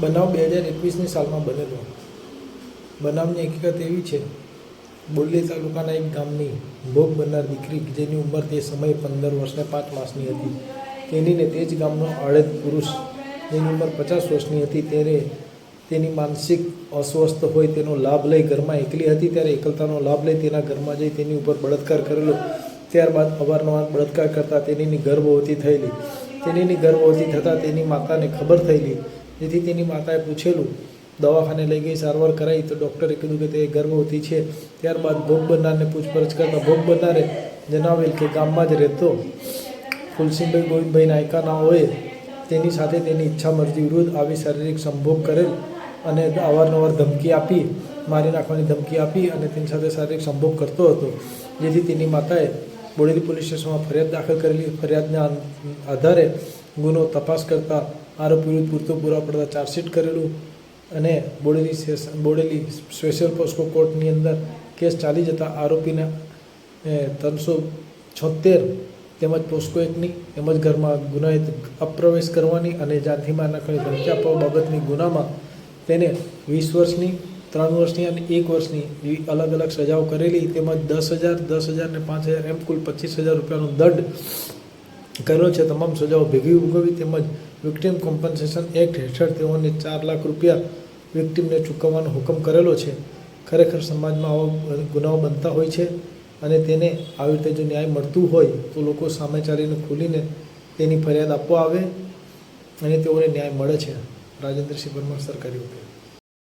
બનાવ બે હજાર એકવીસની સાલમાં બનેલો. બનાવની હકીકત એવી છે બોરલી તાલુકાના એક ગામની ભોગ બનનાર દીકરી જેની ઉંમર તે સમયે પંદર વર્ષને પાંચ માસની હતી. તેની ને તે જ ગામનો આડેદ પુરુષ જેની ઉંમર પચાસ વર્ષની હતી, ત્યારે તેની માનસિક અસ્વસ્થ હોય તેનો લાભ લઈ ઘરમાં એકલી હતી, ત્યારે એકલતાનો લાભ લઈ તેના ઘરમાં જઈ તેની ઉપર બળાત્કાર કરેલો. ત્યારબાદ અવારનવાર બળાત્કાર કરતાં તેનીની ગર્ભવતી થયેલી. તેનીની ગર્ભવતી થતાં તેની માતાને ખબર થયેલી જેથી તેની માતાએ પૂછેલું, દવાખાને લઈ ગઈ, સારવાર કરાવી તો ડૉક્ટરે કીધું કે તે ગર્ભવતી છે. ત્યારબાદ ભોગ બનનારને પૂછપરછ કરતા ભોગ બનનારે જણાવેલ કે ગામમાં જ રહેતો ફુલસિંહભાઈ ગોવિંદભાઈ નાયકાના હોય તેની સાથે તેની ઈચ્છા મરજી વિરુદ્ધ આવી શારીરિક સંભોગ કરેલ અને અવારનવાર ધમકી આપી, મારી નાખવાની ધમકી આપી અને તેની સાથે શારીરિક સંભોગ કરતો હતો. જેથી તેની માતાએ બોડેલી પોલીસ સ્ટેશનમાં ફરિયાદ દાખલ કરેલી. ફરિયાદના આધારે ગુનો તપાસ કરતા આરોપી વિરુદ્ધ પૂરતો પૂરા પડતા ચાર્જશીટ કરેલું અને Bodeli session Bodeli special POCSO કોર્ટની અંદર કેસ ચાલી જતા આરોપીને ત્રણસો છોતેર તેમજ પોસ્કો એકની તેમજ ઘરમાં ગુનાહિત અપ્રવેશ કરવાની અને જાનથી નકળી ધમકી આપવા બાબતની ગુનામાં તેને વીસ વર્ષની, ત્રણ વર્ષની અને એક વર્ષની એવી અલગ અલગ સજાઓ કરેલી તેમજ દસ હજાર દસ હજાર ને પાંચ હજાર એમ કુલ પચીસ હજાર રૂપિયાનો દંડ કરેલો છે, તમામ સજાઓ ભેગી ઉગવી તેમજ વિક્ટિમ કોમ્પન્સેશન એક્ટ હેઠળ તેઓને ચાર લાખ રૂપિયા વિક્ટિમને ચૂકવવાનો હુકમ કરેલો છે. ખરેખર સમાજમાં આવા ગુનાઓ બનતા હોય છે અને તેને આવી રીતે જો ન્યાય મળતું હોય તો લોકો સામે ચાલીને ખોલીને તેની ફરિયાદ આપવા આવે અને તેઓને ન્યાય મળે છે. રાજેન્દ્રસિંહ પરમાર, સરકારી વકીલ